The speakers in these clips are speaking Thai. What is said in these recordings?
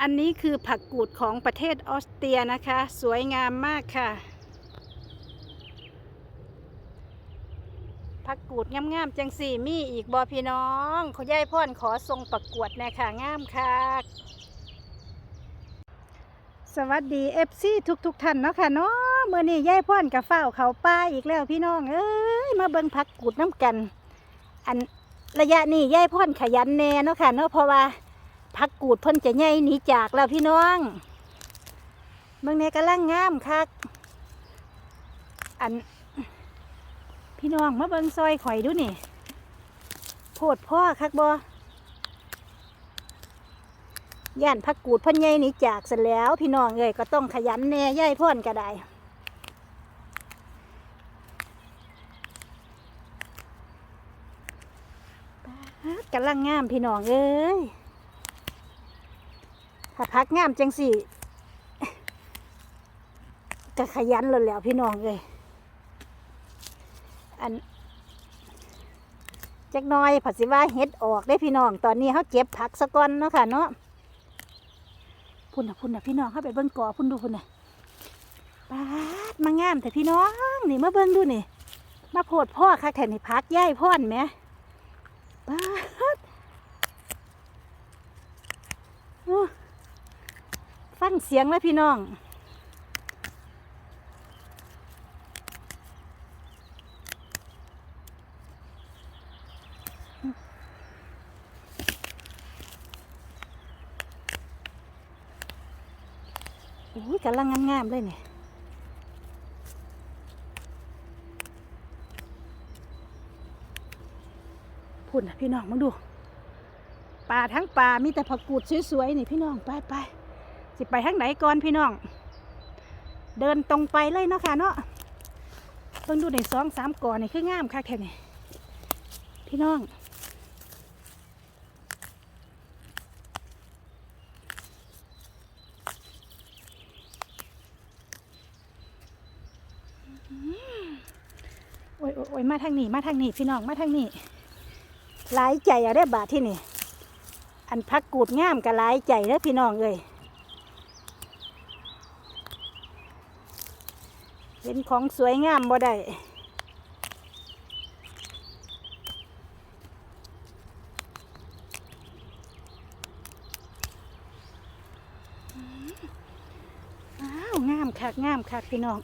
อันนี้คือผักกูดของประเทศออสเตรียนะคะ สวยงามมากค่ะ ผักกูดงามๆจังสี่มีอีกบอพี่น้องเขาย่ายพ่อนขอทรงประกวดน่ค่ะงามค่ะสวัสดีเอฟซีทุกๆท่านเนาะค่ะเนาะเมื่อนี้ย่ายพ่อนกับเฝ้าเขาป้าอีกแล้วพี่น้องเอ้ยมาเบิ่งผักกูดน้ำกัน อันระยะนี้ย่ายพ่อนขยันแน่เนาะค่ะเนาะเพราะว่า ผักกูดเพิ่นจะใหญ่หนีจากแล้วพี่น้องเมืองในกำลังงามคักอัน พี่น้องมาเบิ่งซอยข่อยดูนี่โพดพ่อคักบอย่านผักกูดพ่นใหญ่หนีจากเสร็จแล้ว พี่น้องเอ้ยก็ต้องขยันแน่ย่ายพ่นก็ได้ กำลังงามพี่น้องเอ้ย ถ้าพักงามจังสี่ก็ขยันเลยแล้วพี่น้องเลยอันจักหน้อยผัดสิว่าเฮ็ดออกได้พี่น้อง ตอนนี้เขาเก็บผักสะก่อนเนาะค่ะเนาะพุ่นนะพุ่นนะพี่น้องเขาไปเบิ่งก่อพุ่นดูพุ่นนะปาดมางามแต่พี่น้อง นี่มาเบิ่งดูนี่ มาโพดพ่อค่ะแทนนี่พักย่ายพ่อนไหมปาดอ ฟังเสียงแล้วพี่น้องโอ้ยกำลังงามๆเลยเนี่ยพุ่นนะพี่น้องมาดู ป่าทั้งป่ามีแต่ผักกูดสวยๆนี่พี่น้องไปไป สิไปทางไหนก่อนพี่น้อง เดินตรงไปเลยเนาะค่ะเนาะเพิ่งดูในสองสามก่อนนี่คืองามค่ะแค่นี้พี่น้อง โอ้ยโอ้ยอยมาทางนี้มาทางนี้พี่น้องมาทางนี้หลายใจอะได้บาทที่นี่ อันพักกูดงามกับหลายใจเด้อพี่น้องเอ้ย เห็นของสวยงามบ่ได้อ้าวงามคักงามคักพี่น้อง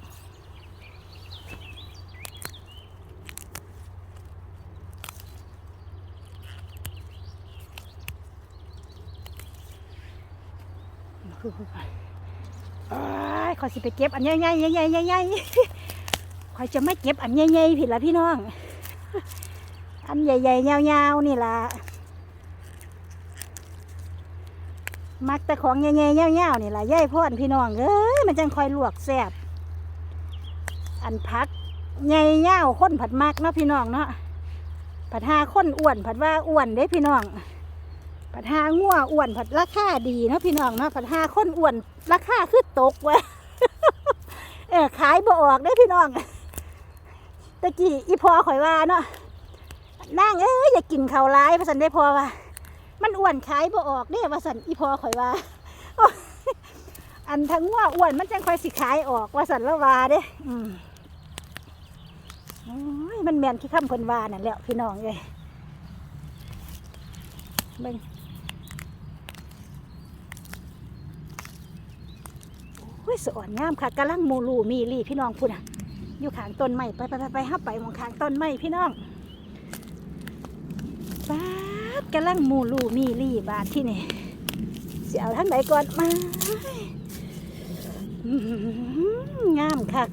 อ้ายข อยสิไปเก็บอันใหญ่ๆใหญ่ๆใหญ่ๆขอยจะไม่เก็บอันใหญ่ๆผิดละพี่น้อง อันใหญ่ๆยาวๆนี่ล่ะมักแต่ของใหญ่ๆยาวๆนี่ล่ะย่ายพ่อนพี่น้องเอ้ยมันจังคอยลวกแซ่บอันพักใหญ่ยาวข้นผัดมักเนาะพี่น้องเนาะผัดหาข้นอ้วนผัดว่าอ้วนเด้พี่น้อง ผัดหางัวอ้วนผัดราคาดีเนาะพี่น้องเนาะผัดหาคนอ้วนราคาคือตกวะ เออขายบ่ออกได้พี่น้องตะกี้อีพอข่อยว่าเนาะนางเอ้ยอย่ากินข้าวร้ายพระสันได้พอว่า มันอ้วนขายบ่ออกเด้ว่าสันอีพอข่อยว่าอันทั้งงัวอ้วนมันจังค่อยสิขายออกว่าสันละวาเด้อืมมันแมนที่คำเพิ่นวานั่นแหละพี่น้องเลยเบิ่ง เฮ้ ยสอนงามค่ะกำลังมูลูมีรีพี่น้องพูดอะ อยู่ขางต้นไม้ไปไปไปไปห้าไปมองขางต้นไม้พี่น้องป๊าดกำลังมูลูมีรีบาทที่นี่เสียวทั้งไหนก่อนมางามคัก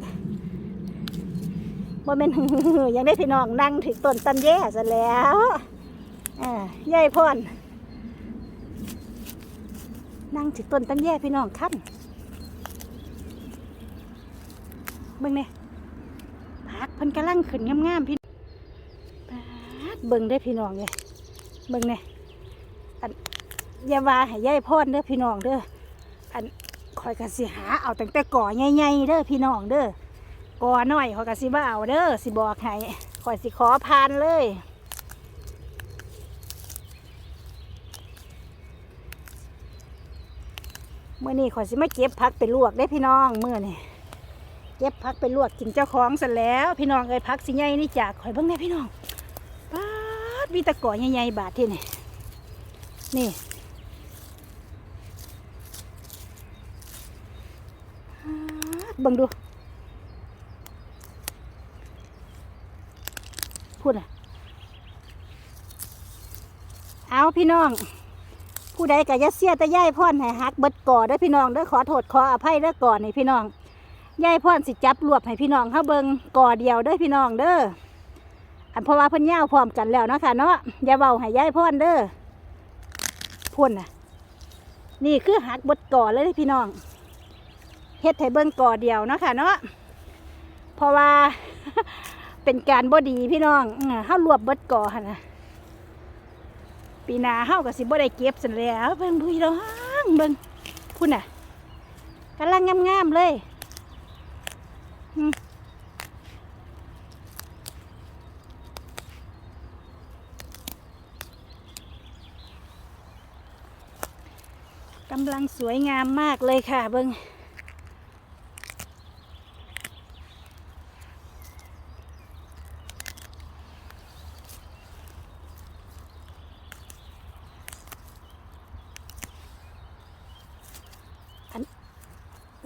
บ่เป็นยังได้พี่น้องนั่งถึงต้นตันแย่ซะแล้วอ่ายายพรนั่งถึงต้นตันแย่พี่น้องขั้น เบิ่งเนี่ยพักพิ่นกำลังขึ้นงามๆพี่ปาดเบิ่งได้พี่น้องเลยเบิ่งเนี่ยอันยาวาให้ยายพรเด้อพี่น้องเด้ออันคอยกันสิหาเอาตั้งแต่ก่อใหญ่ๆเด้อพี่น้องเด้อก่อน้อยคอยกันสิบ่เอาเด้อสิบอกให้คอยสิขอพานเลยเมื่อนี้ขอยสิมาเก็บพักไปลวกได้พี่น้องเมื่อนี่ เก็บพักไปลวกกินเจ้าของเสร็จแล้ว พี่น้องเอ้ยพักสิใหญ่นี่จากข่อยเบิ่งแน่พี่น้องป๊าดมีตะก่อใหญ่ๆบาทที่นี่นี่เบิ่งดูพูดอะ เอาพี่น้อง ผู้ใดก็อย่าเสียแต่ย่ายพ่อนให้ฮักเบิดก่อเด้อพี่น้องเด้อขอโทษขออภัยเด้อก่อนนี่พี่น้อง ยายพ่อนสิจับรวบให้พี่น้องเขาเบิงก่อเดียวเด้อพี่น้องเด้ออันเพราะว่าเพิ่นย่าวพร้อมกันแล้วเนาะค่ะเนาะอย่าเบาให้ยายพ่อนเด้อพ่นน่ะ นี่คือหักบดก่อเลยด้อพี่น้องเฮ็ดให้เบิงก่อเดียวเนาะค่ะเนาะเพราะว่าเป็นการบ่ดีพี่น้องเออเฮารวบเบิดก่อหั่นน่ะปีนาเฮาก็สิบ่ได้เก็บสันแล้วเบิ่งดูอีดองเบิ่งพุ่นน่ะกำลังงามๆเลย กำลังสวยงามมากเลยค่ะเบิ่ง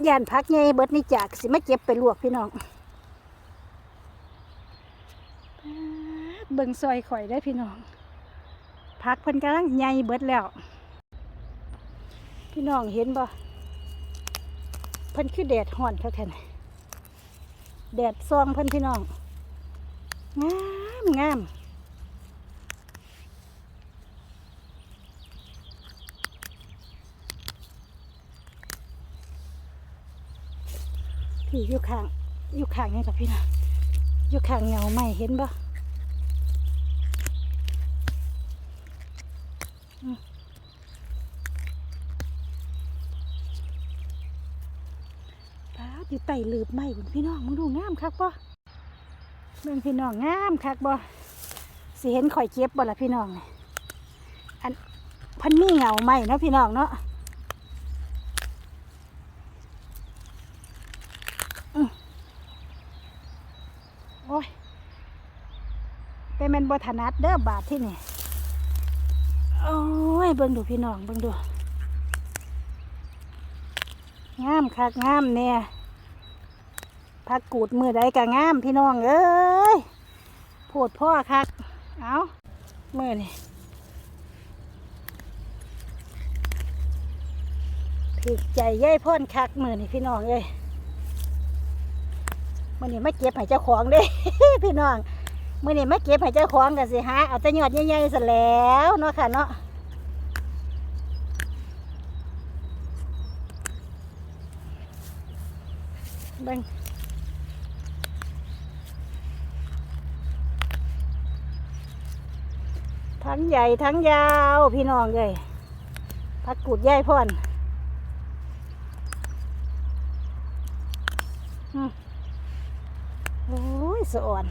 ย่านพักไงเบิดนี่จากสิมาเก็บไปลวกพี่น้องป๊าดเบิ่งซอยข่อยได้อพี่น้องพักเพิ่นกำลังใหญ่เบิดแล้ว พี่น้องเห็นบ่เพิ่นคือแดดห่อนเขาแท้ไหนแดดซองเพิ่นพี่น้องงามงาม พี่อยู่ข้างอยู่ข้างนี่กับพี่น้องอยู่ข้างเงาไม่เห็นบ่ป้าอยู่ใต้ลืบไม้พุ่พี่น้องมึงดูงามคักบ่เบิ่งพี่น้องงามคักบ่สิเห็นข่อยเก็บบ่ละพี่น้องนี่อันพันมีเงาไม้เนาะพี่น้องเนาะ โอ้ยเป็น แมนบถนัดเด้อบาทที่นี่โอ้ยเบิ่งดูพี่น้องเบิ่งดูงามคักงามเนี่ยพักกูดมือใดก็งามพี่น้องเอ้ยโพดพ่อคักเอามือนี่ถึกใจย่ายพ่นคักมือนี่พี่น้องเอ้ยมื่อนี้มาเก็บให้เจ้าของเด้ พี่น้อง มื่อนี้มาเก็บให้เจ้าของกันสิฮะเอาแต่ยอดใหญ่ๆซะแล้วเนาะค่ะเนาะเบิ่งทั้งใหญ่ทั้งยาวพี่น้องเลยพักกูดใหญ่พ่อนอืมโอ้ยสะอ่อน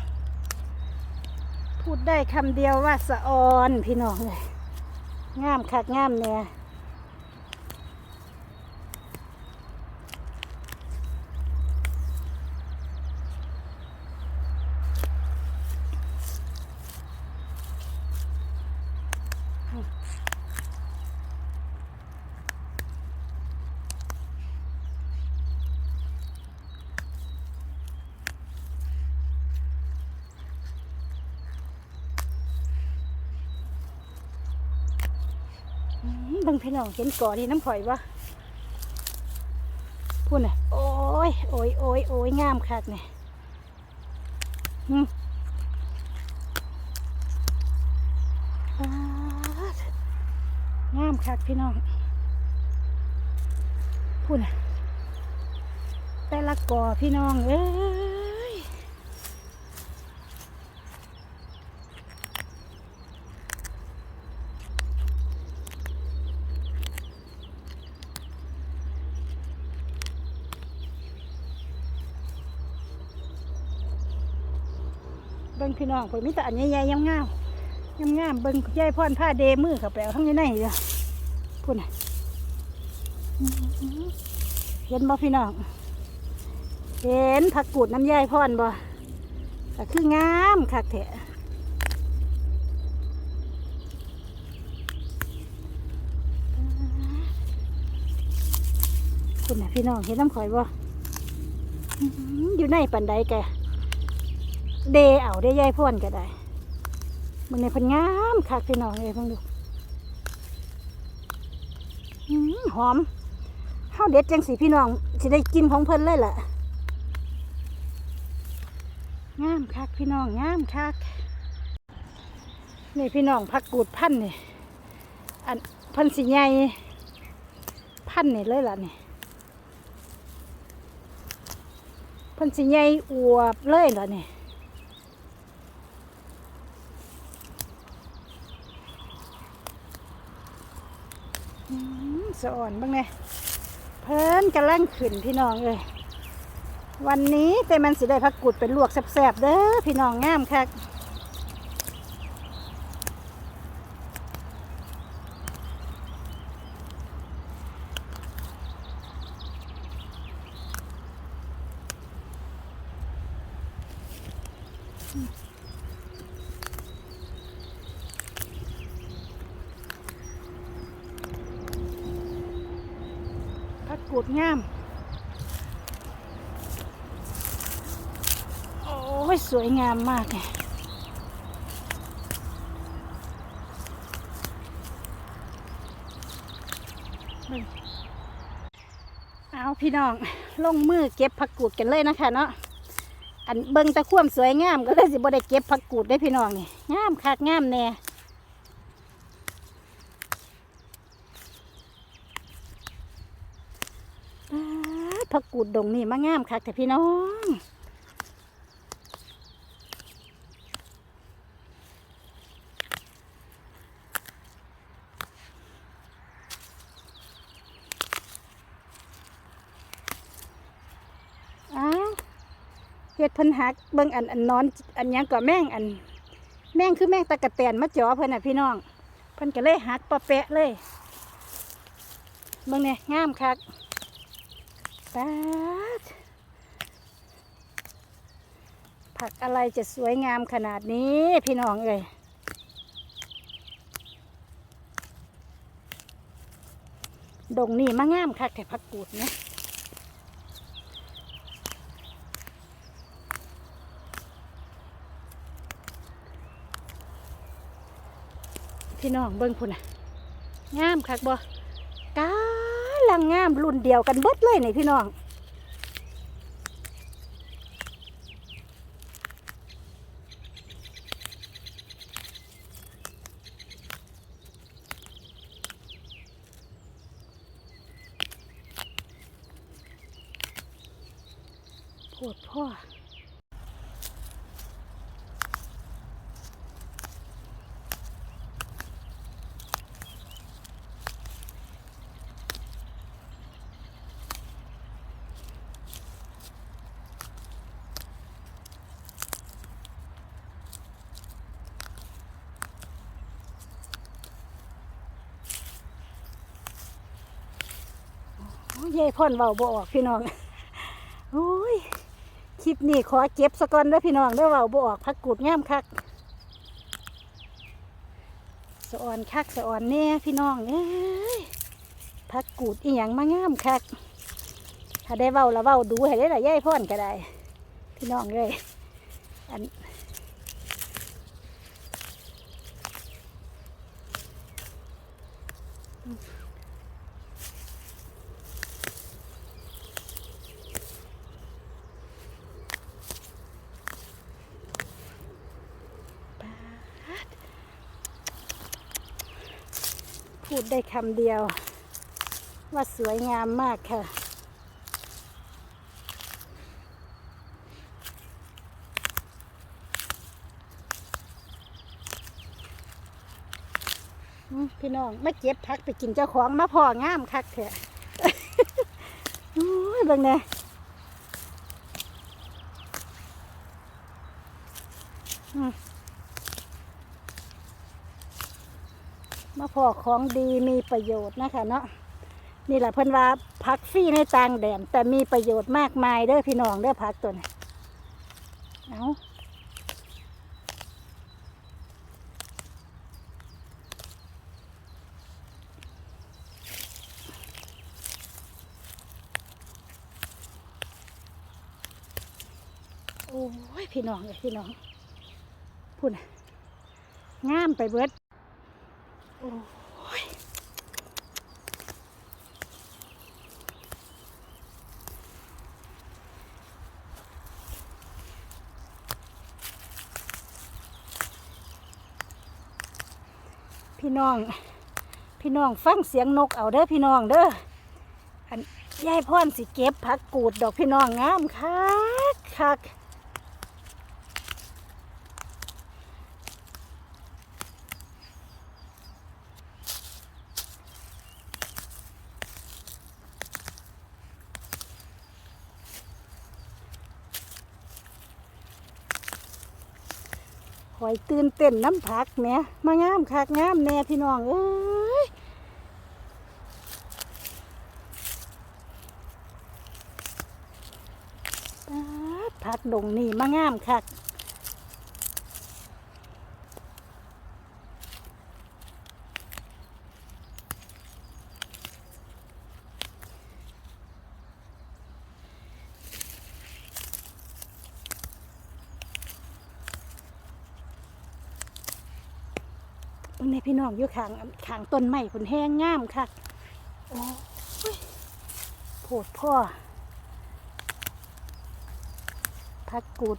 พูดได้คำเดียวว่าสะออนพี่น้องเลยงามคักงามเนี่ย เบางพี่น้องเห็นก่อนี่น้ำข่อยวะพูดน่ะโอ้ยโอ้ยโอ้ยโอ้ยงามคักเนี่ยงามคักพี่น้องพูดน่ะแต่ละก่อพี่น้องเอ้ย เบิ่งพี่น้องเพิ่นมีแต่อันใหญ่ๆงามๆงามเบิ่งยายพรผ้าเดมือเข้าไปเอาข้างในในเด้อพุ่นะเห็นบ่พี่น้อง เห็นผักกูดน้ำยายพ่อนบ่ก็คืองามคักแท้คุณน่ะพี่น้องเห็นน้ำข่อยบ่อยู่ในปันใดแก เดเอาได้ยายพ่นก็ได้มันในพันงามคักพี่น้องเลยเพิ่งดูหอมข้าวเด็ดจังสีพี่น้องสิได้กินของเพิ่นเลยแหละงามคักพี่น้องงามคักนี่พี่น้องผักกูดพันธุ์นี่อันพันสีใหญ่พันธุ์นี่เลยล่ะนี่พันสีใหญ่อวบเลยล่ะนี่อืม สะอ่อนบ้างไงเพิ่นกำลังขึ้นพี่น้องเลยวันนี้แต่มันสิได้พักกุดเป็นลวกแซ่บๆเด้อพี่น้องงามคักกุดงาม โอ้ ยสวยงามมากเลยเบิ่งเอาพี่น้องลงมือเก็บผักกูดกันเลยนะคะเนาะอันเบิ่งตะควมสวยงามก็เลยสิบ่ได้เก็บผักกูดได้พี่น้องนี่งามคักงามแน่ผักกูดดงนี่มางามคักแต่พี่น้อง อ้าว เพิ่นหักเบิ่งอันอันนอนอันยังก็แม่งอัน แม่งคือแม่งตะกะแตนมาจ่อเพิ่นน่ะพี่น้อง เพิ่นก็เลยหักปะแปะเลยเบิ่งเนี่ยงามคักป๊าดผักอะไรจะสวยงามขนาดนี้พี่น้องเอ้ยดงนี่มางามคักแต่ผักกูดเนี่ย พี่น้องเบิ่งพุ่นน่ะงามคักบ่กาลังงามรุ่นเดียวกันเบิดเลยนี่พี่น้องปวดพ่อ ยายพ่อนเบาบ่ออกพี่น้องโอ้ยคลิปนี้ขอเก็บสะก่อนด้วยพี่น้องเด้วเบาบ่ออกพักกูดง่ามคักสะอ่อนคักสะอ่อนแน่พี่น้องเอ้ยพักกูดอีหยังมาง่ามคักถ้าได้เบาละเบาดูให้ได้ละยายพ่อนก็ได้ พี่น้องเลยอัน พูดได้คำเดียว ว่าสวยงามมากค่ะ พี่น้องมาเก็บพักไปกินเจ้าของมาพองามคักแท้โอ้ยบิ่งแน่อืมมา พอของดีมีประโยชน์นะคะเนาะนี่แหละเพิ่นว่าผักฟรีในต่างแดนแต่มีประโยชน์มากมายเด้อพี่น้องเด้อผักตัวนี้เอาโอ้ยพี่น้องเลยพี่น้องพูดนะงามไปเบิดโอ้ย พี่น้อง พี่น้องฟังเสียงนกเอาเด้อพี่น้องเด้ออันยายพ่อนสิเก็บผักกูดดอกพี่น้องงามคักคัก อยตื่นเต้นน้ำผักแหม่มางามคักงามแน่พี่น้องเอ้ยผักดงนี่มางามคัก น้องอยู่ข้างข้างต้นไม้ผลแห้งงามคักโอ้ยโผดพ่อผักกูด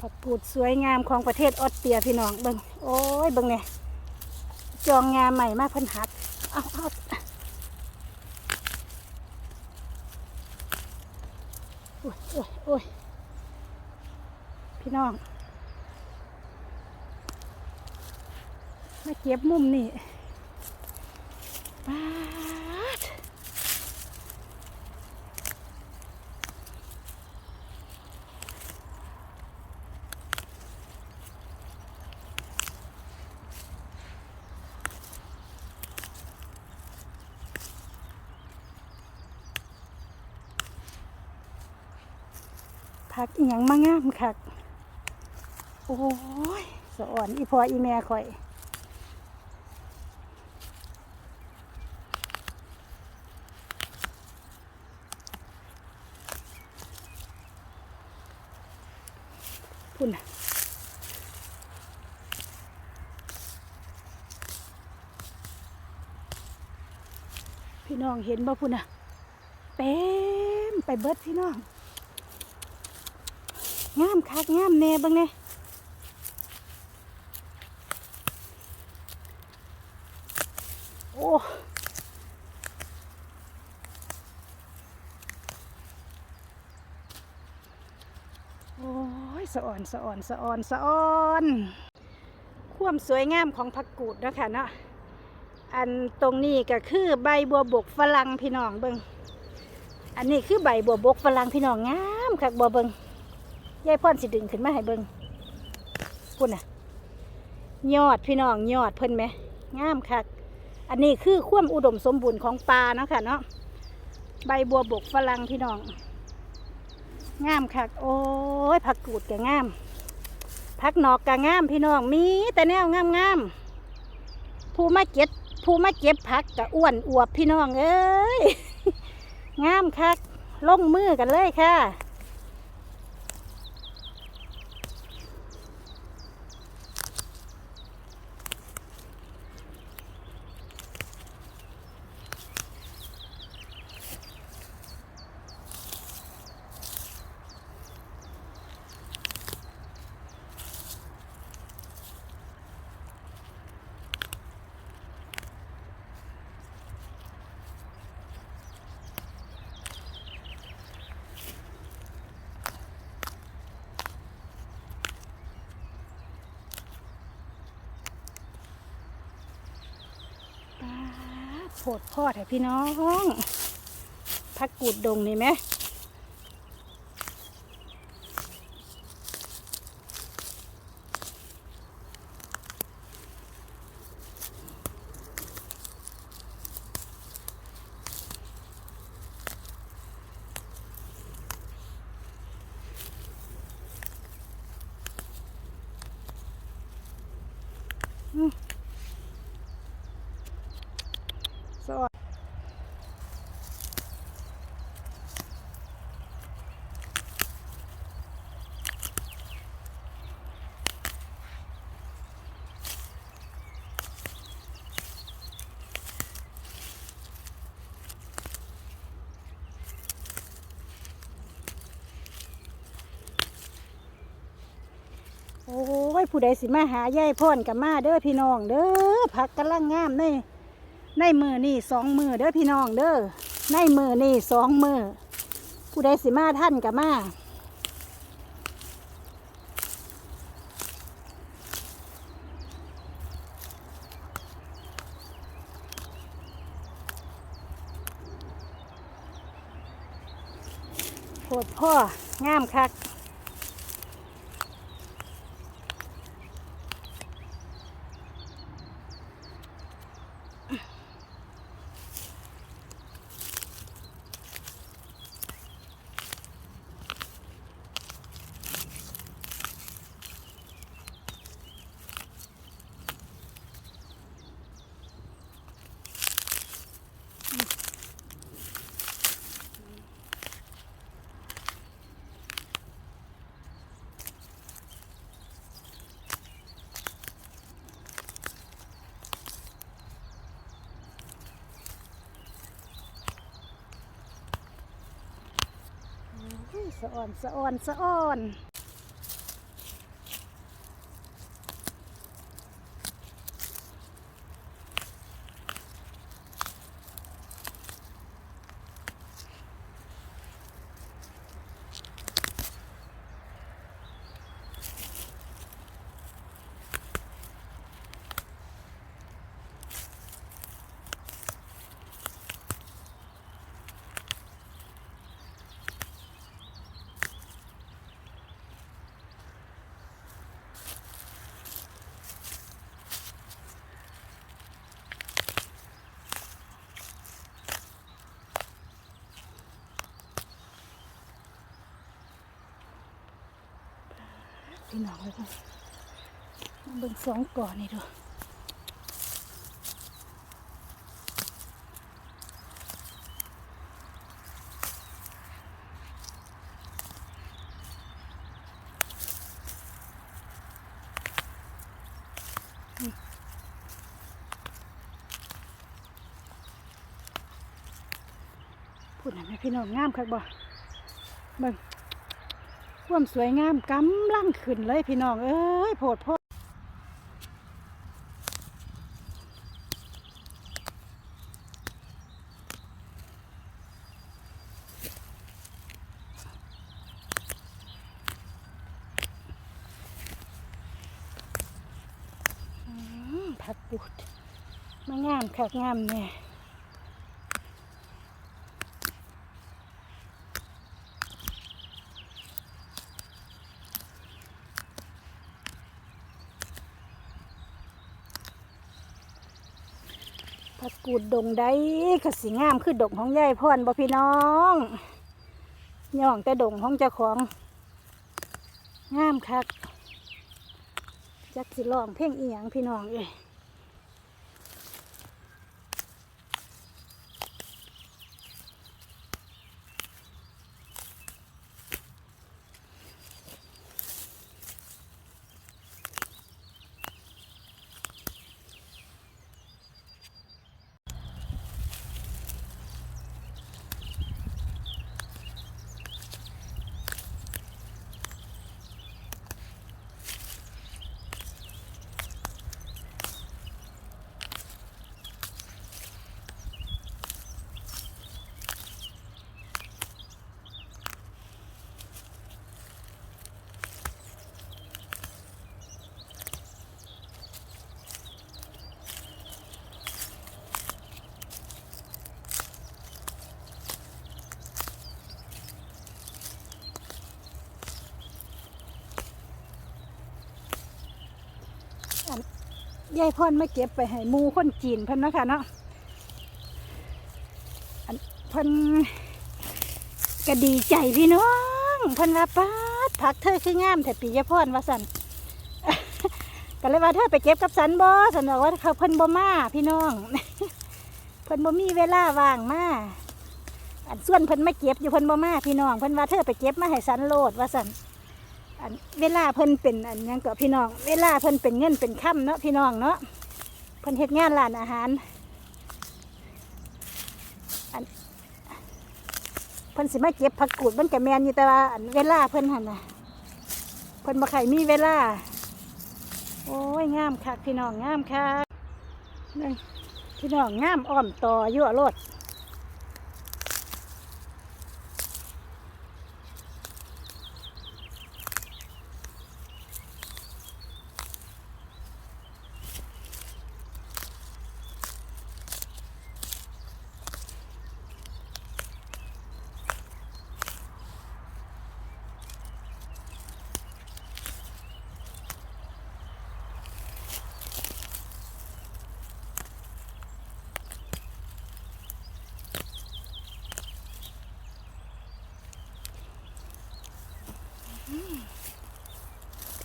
ผักกูดสวยงามของประเทศออสเตรียพี่น้องเบิงโอ้ยเบิงเนี่ยจองงามใหม่มากพิ่นหัดเอาเอาโอ้ยโอ้ยโอ้ยพี่น้อง มาเก็บมุมนี่ปาดพักอีหยังมางามคัก โอ้ยสะอ่อนอีพออีแม่ข่อย คุณนะพี่น้องเห็นบ่พุ่นนะเต็มไปเบิดพี่น้องงามคักงามแน่เบังเนี่ยโอ้โอ้ย สะอ่อนสะอ่อนสะอ่อนความสวยงามของผักกูดเนาะคะเนาะอันตรงนี้ก็คือใบบัวบกฝรั่งพี่น้องเบิงอันนี้คือใบบัวบกฝรั่งพี่น้องงามคักบัวเบิงยายพ่อนสิดึงขึ้นมาให้เบิงพุ่นน่ะ ยอดพี่น้องยอดเพิ่นไหมงามคักอันนี้คือความอุดมสมบูรณ์ของปลาเนาะค่ะเนาะใบบัวบกฝรั่งพี่น้อง งามคักโอ้ยผักกูดก็งามผักนอกก็งามพี่น้องมีแต่แนวงามงามผู้มาเก็บผู้มาเก็บผักก็อ้วนอวบพี่น้องเอ้ยงามคักลงมือกันเลยค่ะ โผดพ่อแถพี่น้อง พักกูดดงนี่ไหม ผู้ใดสิมาหายายพ่นกับมาเด้อพี่น้องเด้อพักกำลังงามในในมือนี่สองมือเด้อพี่น้องเด้อในมือนี่สองมือผู้ใดสิมาท่านกับมาโหดพ่องามคัก อุ้ยสะอ่อนสะอ่อนสะอ่อน พี่น้องเลยค่ะเบิ่งสองก่อนี่ดูพูดหน่อยไหมพี่น้องงามครับบ่ ความสวยงามกำลังขึ้นเลยพี่น้อง เอ้ยโพดโพดอืมผักกูดมางามคักงามเนี่ย ผักกูดดงได้ก็สิงามคือดงของยายพรบ่พี่น้องย่องแต่ดงของเจ้าของงามคักจักสิลองเพ่งอีหยังพี่น้องเอ้ย ยายพรมาเก็บไปให้มูคนจีนเพิ่นนะค่ะเนาะอันเพิ่นก็ดีใจพี่น้องเพิ่นว่าป้าผักเธอคืองามแต่ปียายพรว่าสันก็เลยว่าเธอไปเก็บกับฉันบ่ฉันบอกว่าเขาเพิ่นบ่มาพี่น้อง เพิ่นบ่มีเวลาว่างมาอันส่วนเพิ่นมาเก็บอยู่เพิ่นบ่มาพี่น้องเพิ่นว่าเธอไปเก็บมาให้ฉันโลดว่าซั่น อันเวลาเพิ่นเป็นอันยังก็พี่น้อง เวลาเพิ่นเป็นเงินเป็นค่ำเนาะพี่น้องเนาะเพิ่นเฮ็ดงานร้านอาหารอันเพิ่นสิมาเก็บผักกูดมันก็แมนอยู่แต่ว่าอันเวลาเพิ่นหั่นน่ะเพิ่นบ่ค่มีเวลา โอ้ยงามคักพี่น้องงามคักนี่พี่น้องงามอ้อมต่อยั่วรถ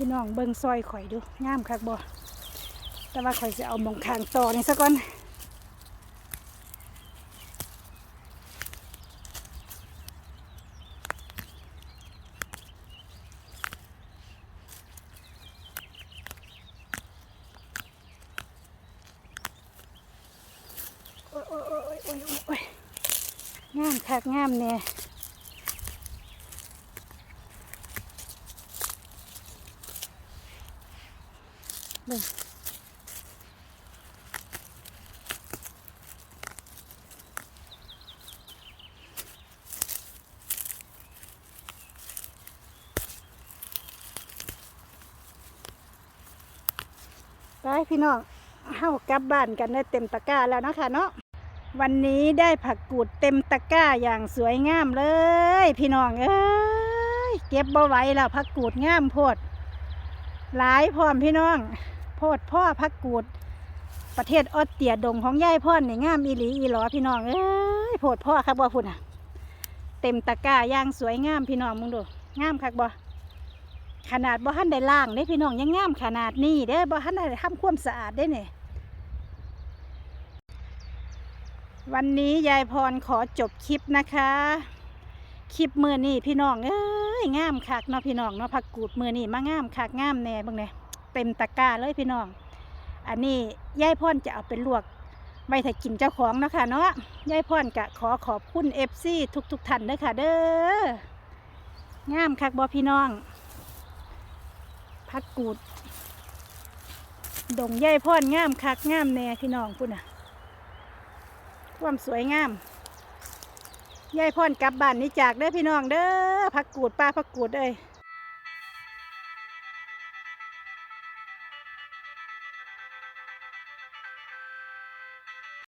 พี่น้องเบิ่งซอยข่อยดูงามคักบ่แต่ว่าข่อยจะเอาหมองคางต่อนี่ซะก่อนโอ้ยโอ้ยโอ้ยงามคักงามเนี่ย ไปพี่น้องเข้ากลับบ้านกันได้เต็มตะกร้าแล้วนะคะเนาะวันนี้ได้ผักกูดเต็มตะกร้าอย่างสวยงามเลย พี่น้องเอ้ยเก็บบ่ไหวแล้วผักกูดงามโพดหลายพร้อมพี่น้อง โพดพ่อผักกูด ประเทศออสเตรียดงของยายพ่อนนี่งามอีหลีอีหลอพี่น้องเอ้ยโพดพ่อครับบ่พุ่นอะ เต็มตะกร้าย่างสวยงามพี่น้องมึงดูงามคักบ่ขนาดบ่ทันได้ล่างเด้พี่น้องยังงามขนาดนี้เด้บ่ทันได้ทำความสะอาดได้เนี่ยวันนี้ยายพรขอจบคลิปนะคะ คลิปมือนี่พี่น้องเอ้ยงามคักเนาะพี่น้องเนาะผักกูดมือนี่มางามคักงามแน่บ้างเนี่ย เต็มตะกร้าเลยพี่น้อง อันนี้ยายพรจะเอาไปลวกไว้ถ้ากินเจ้าของนะคะเนาะยายพรกะขอขอบคุณเอฟซีทุกๆท่านเด้อค่ะเด้องามคักบ่พี่น้อง พักกูด ดงใหญ่พ่อนงามคักงามแน่พี่น้องพุ่นน่ะความสวยงามยายพ่อนกลับบ้านนี้จากเด้อพี่น้องเด้อพักกูดป้าพักกูดเอ้ย